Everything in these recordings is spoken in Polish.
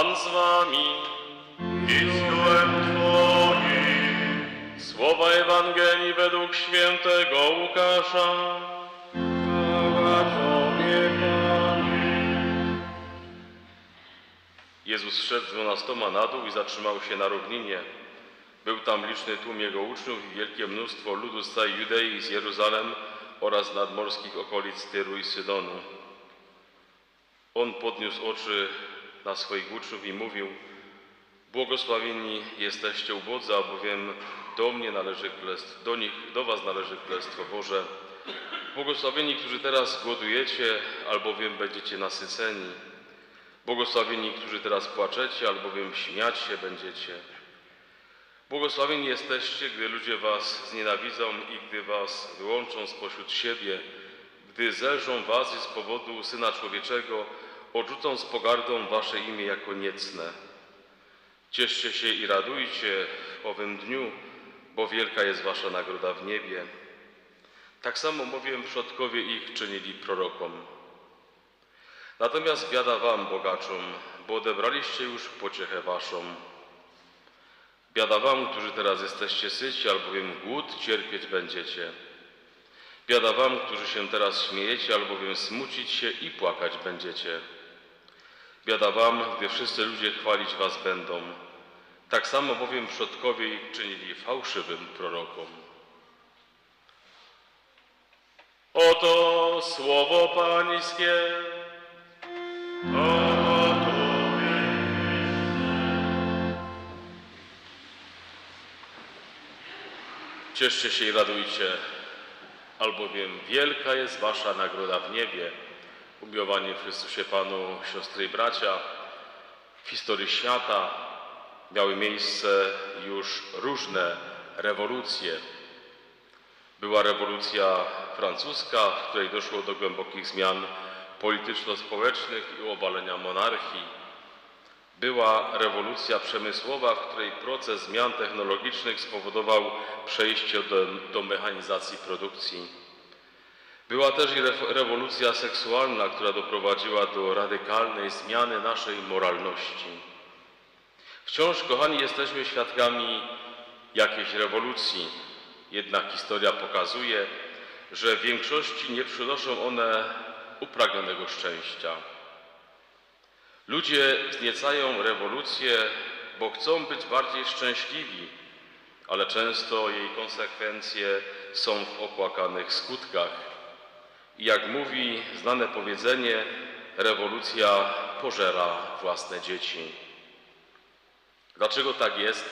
Pan z wami. i duchem Twoim. Słowa Ewangelii według świętego Łukasza. Chwała Tobie, Panie. Jezus szedł z dwunastoma na dół i zatrzymał się na równinie. Był tam liczny tłum Jego uczniów i wielkie mnóstwo ludu z całej Judei i z Jeruzalem oraz nadmorskich okolic Tyru i Sydonu. On podniósł oczy na swoich uczniów i mówił Błogosławieni jesteście ubodzy, albowiem do mnie należy królestwo, do nich, do was należy Królestwo Boże. Błogosławieni, którzy teraz głodujecie, albowiem będziecie nasyceni. Błogosławieni, którzy teraz płaczecie, albowiem śmiać się będziecie. Błogosławieni jesteście, gdy ludzie was znienawidzą i gdy was wyłączą spośród siebie, gdy zelżą was z powodu Syna Człowieczego odrzucą z pogardą wasze imię jako niecne. Cieszcie się i radujcie w owym dniu, bo wielka jest wasza nagroda w niebie. Tak samo bowiem przodkowie ich czynili prorokom. Natomiast biada wam, bogaczom, bo odebraliście już pociechę waszą. Biada wam, którzy teraz jesteście syci, albowiem głód cierpieć będziecie. Biada wam, którzy się teraz śmiejecie, albowiem smucić się i płakać będziecie. Biada wam, gdy wszyscy ludzie chwalić was będą. Tak samo bowiem przodkowie ich czynili fałszywym prorokom. Oto słowo Pańskie. Tobie. Cieszcie się i radujcie, albowiem wielka jest wasza nagroda w niebie. Umiłowani w Chrystusie Panu, siostry i bracia, w historii świata miały miejsce już różne rewolucje. Była rewolucja francuska, w której doszło do głębokich zmian polityczno-społecznych i obalenia monarchii. Była rewolucja przemysłowa, w której proces zmian technologicznych spowodował przejście do, do mechanizacji produkcji. Była też i rew- rewolucja seksualna, która doprowadziła do radykalnej zmiany naszej moralności. Wciąż, kochani, jesteśmy świadkami jakiejś rewolucji, jednak historia pokazuje, że w większości nie przynoszą one upragnionego szczęścia. Ludzie wzniecają rewolucję, bo chcą być bardziej szczęśliwi, ale często jej konsekwencje są w opłakanych skutkach. I jak mówi znane powiedzenie, rewolucja pożera własne dzieci. Dlaczego tak jest?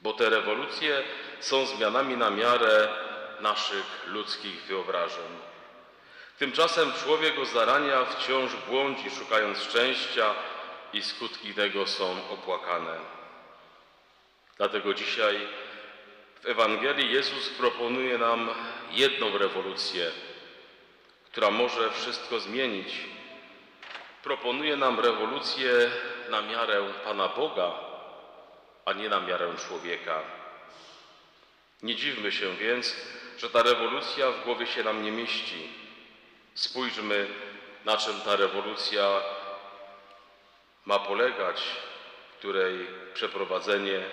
Bo te rewolucje są zmianami na miarę naszych ludzkich wyobrażeń. Tymczasem człowiek od zarania wciąż błądzi, szukając szczęścia i skutki tego są opłakane. Dlatego dzisiaj w Ewangelii Jezus proponuje nam jedną rewolucję, która może wszystko zmienić. Proponuje nam rewolucję na miarę Pana Boga, a nie na miarę człowieka. Nie dziwmy się więc, że ta rewolucja w głowie się nam nie mieści. Spójrzmy, na czym ta rewolucja ma polegać, której przeprowadzenie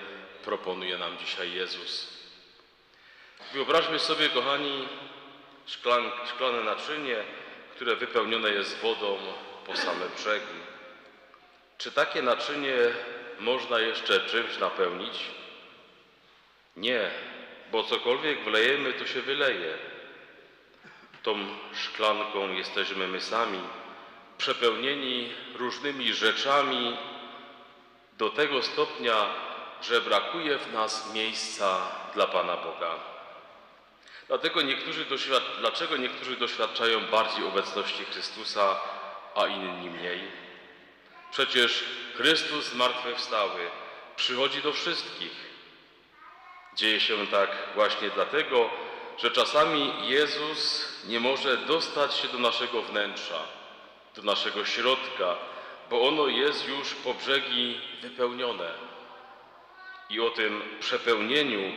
proponuje nam dzisiaj Jezus. Wyobraźmy sobie, kochani, szklan, szklane naczynie, które wypełnione jest wodą po same brzegi. Czy takie naczynie można jeszcze czymś napełnić? Nie, bo cokolwiek wlejemy, to się wyleje. Tą szklanką jesteśmy my sami, przepełnieni różnymi rzeczami do tego stopnia, że brakuje w nas miejsca dla Pana Boga. Dlatego niektórzy dlaczego niektórzy doświadczają bardziej obecności Chrystusa, a inni mniej? Przecież Chrystus zmartwychwstały przychodzi do wszystkich. Dzieje się tak właśnie dlatego, że czasami Jezus nie może dostać się do naszego wnętrza, do naszego środka, bo ono jest już po brzegi wypełnione. I o tym przepełnieniu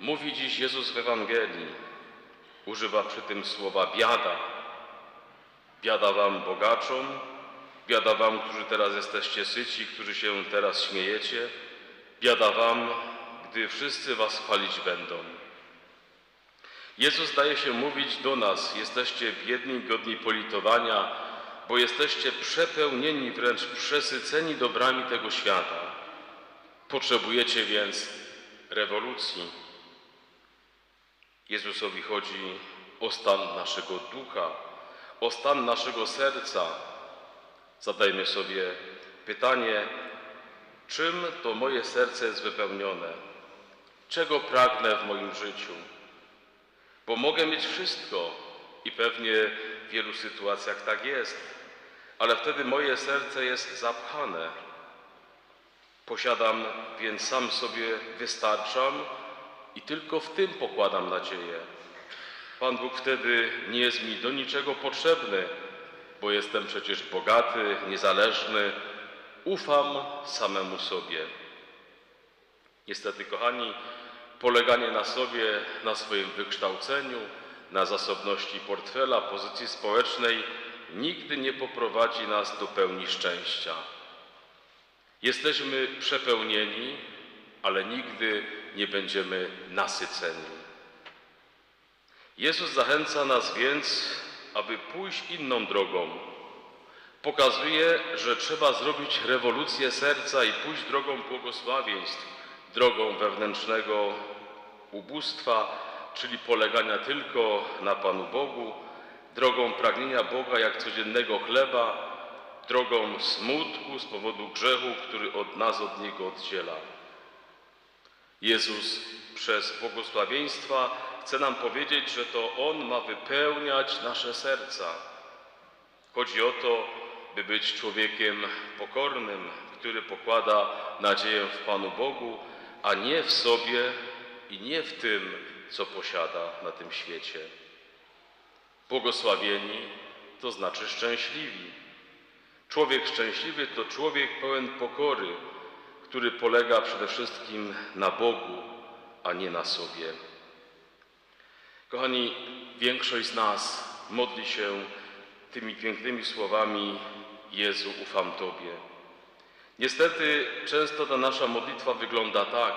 mówi dziś Jezus w Ewangelii. Używa przy tym słowa biada. Biada wam bogaczom, Biada wam, którzy teraz jesteście syci, którzy się teraz śmiejecie. Biada wam, gdy wszyscy was chwalić będą. Jezus daje się mówić do nas: jesteście biedni, godni politowania, bo jesteście przepełnieni, wręcz przesyceni dobrami tego świata. Potrzebujecie więc rewolucji. Jezusowi chodzi o stan naszego ducha, o stan naszego serca. Zadajmy sobie pytanie, czym to moje serce jest wypełnione? Czego pragnę w moim życiu? Bo mogę mieć wszystko i pewnie w wielu sytuacjach tak jest, ale wtedy moje serce jest zapchane. Posiadam, więc sam sobie wystarczam i tylko w tym pokładam nadzieję. Pan Bóg wtedy nie jest mi do niczego potrzebny, bo jestem przecież bogaty, niezależny, ufam samemu sobie. Niestety, kochani, poleganie na sobie, na swoim wykształceniu, na zasobności portfela, pozycji społecznej nigdy nie poprowadzi nas do pełni szczęścia. Jesteśmy przepełnieni, ale nigdy nie będziemy nasyceni. Jezus zachęca nas więc, aby pójść inną drogą. Pokazuje, że trzeba zrobić rewolucję serca i pójść drogą błogosławieństw, drogą wewnętrznego ubóstwa, czyli polegania tylko na Panu Bogu, drogą pragnienia Boga jak codziennego chleba, drogą smutku z powodu grzechu, który od nas od Niego oddziela. Jezus przez błogosławieństwa chce nam powiedzieć, że to On ma wypełniać nasze serca. Chodzi o to, by być człowiekiem pokornym, który pokłada nadzieję w Panu Bogu, a nie w sobie i nie w tym, co posiada na tym świecie. Błogosławieni to znaczy szczęśliwi. Człowiek szczęśliwy to człowiek pełen pokory, który polega przede wszystkim na Bogu, a nie na sobie. Kochani, większość z nas modli się tymi pięknymi słowami: Jezu, ufam Tobie. Niestety często ta nasza modlitwa wygląda tak: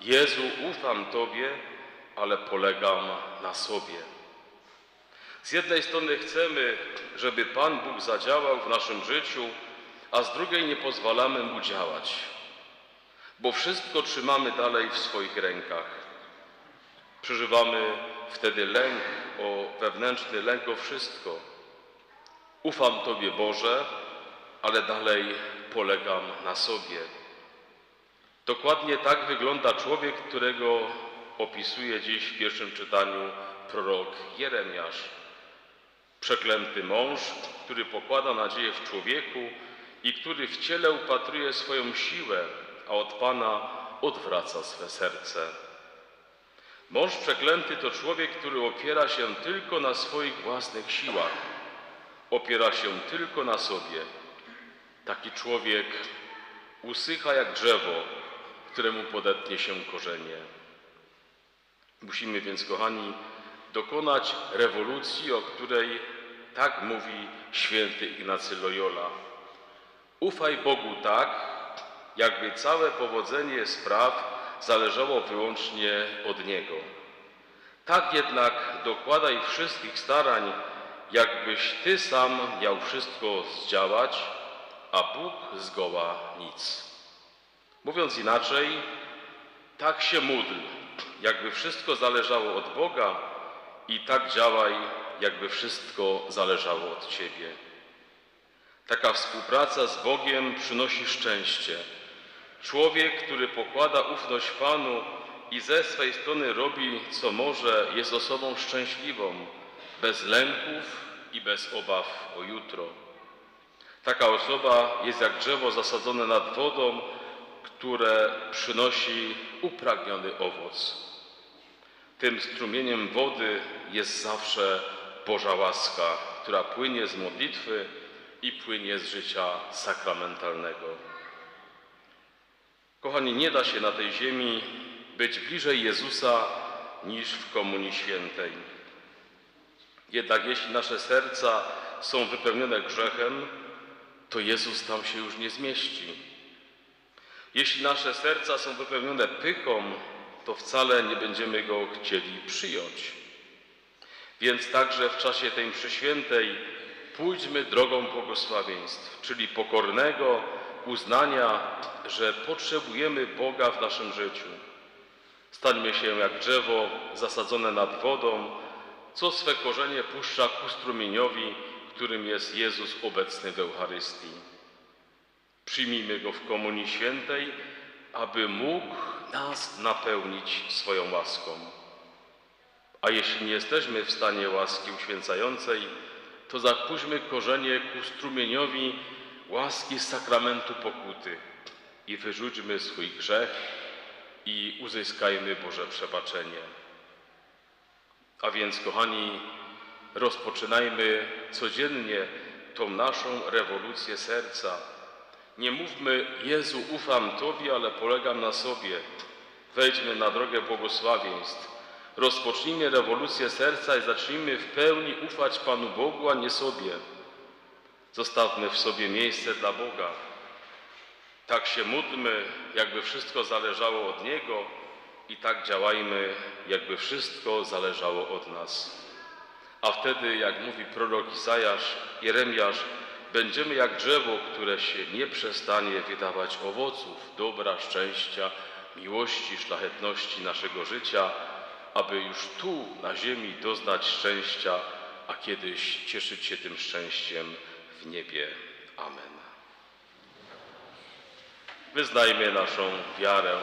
Jezu, ufam Tobie, ale polegam na sobie. Z jednej strony chcemy, żeby Pan Bóg zadziałał w naszym życiu, a z drugiej nie pozwalamy Mu działać, bo wszystko trzymamy dalej w swoich rękach. Przeżywamy wtedy lęk, o wewnętrzny lęk o wszystko. Ufam Tobie, Boże, ale dalej polegam na sobie. Dokładnie tak wygląda człowiek, którego opisuje dziś w pierwszym czytaniu prorok Jeremiasz. Przeklęty mąż, który pokłada nadzieję w człowieku i który w ciele upatruje swoją siłę, a od Pana odwraca swe serce. Mąż przeklęty to człowiek, który opiera się tylko na swoich własnych siłach, opiera się tylko na sobie. Taki człowiek usycha jak drzewo, któremu podetnie się korzenie. Musimy więc, kochani, dokonać rewolucji, o której tak mówi święty Ignacy Loyola. Ufaj Bogu tak, jakby całe powodzenie spraw zależało wyłącznie od Niego. Tak jednak dokładaj wszystkich starań, jakbyś Ty sam miał wszystko zdziałać, a Bóg zgoła nic. Mówiąc inaczej, tak się módl, jakby wszystko zależało od Boga i tak działaj, jakby wszystko zależało od Ciebie. Taka współpraca z Bogiem przynosi szczęście. Człowiek, który pokłada ufność Panu i ze swej strony robi, co może, jest osobą szczęśliwą, bez lęków i bez obaw o jutro. Taka osoba jest jak drzewo zasadzone nad wodą, które przynosi upragniony owoc. Tym strumieniem wody jest zawsze Boża łaska, która płynie z modlitwy i płynie z życia sakramentalnego. Kochani, nie da się na tej ziemi być bliżej Jezusa niż w Komunii Świętej. Jednak jeśli nasze serca są wypełnione grzechem, to Jezus tam się już nie zmieści. Jeśli nasze serca są wypełnione pychą, to wcale nie będziemy Go chcieli przyjąć. Więc także w czasie tej mszy świętej pójdźmy drogą błogosławieństw, czyli pokornego uznania, że potrzebujemy Boga w naszym życiu. Stańmy się jak drzewo zasadzone nad wodą, co swe korzenie puszcza ku strumieniowi, którym jest Jezus obecny w Eucharystii. Przyjmijmy Go w Komunii Świętej, aby mógł nas napełnić swoją łaską. A jeśli nie jesteśmy w stanie łaski uświęcającej, to zapuśćmy korzenie ku strumieniowi łaski sakramentu pokuty i wyrzućmy swój grzech i uzyskajmy Boże przebaczenie. A więc, kochani, rozpoczynajmy codziennie tą naszą rewolucję serca. Nie mówmy, Jezu, ufam Tobie, ale polegam na sobie. Wejdźmy na drogę błogosławieństw. Rozpocznijmy rewolucję serca i zacznijmy w pełni ufać Panu Bogu, a nie sobie. Zostawmy w sobie miejsce dla Boga. Tak się módlmy, jakby wszystko zależało od Niego i tak działajmy, jakby wszystko zależało od nas. A wtedy, jak mówi prorok Izajasz, Jeremiasz, będziemy jak drzewo, które się nie przestanie wydawać owoców, dobra, szczęścia, miłości, szlachetności naszego życia, aby już tu na ziemi doznać szczęścia, a kiedyś cieszyć się tym szczęściem w niebie. Amen. Wyznajmy naszą wiarę.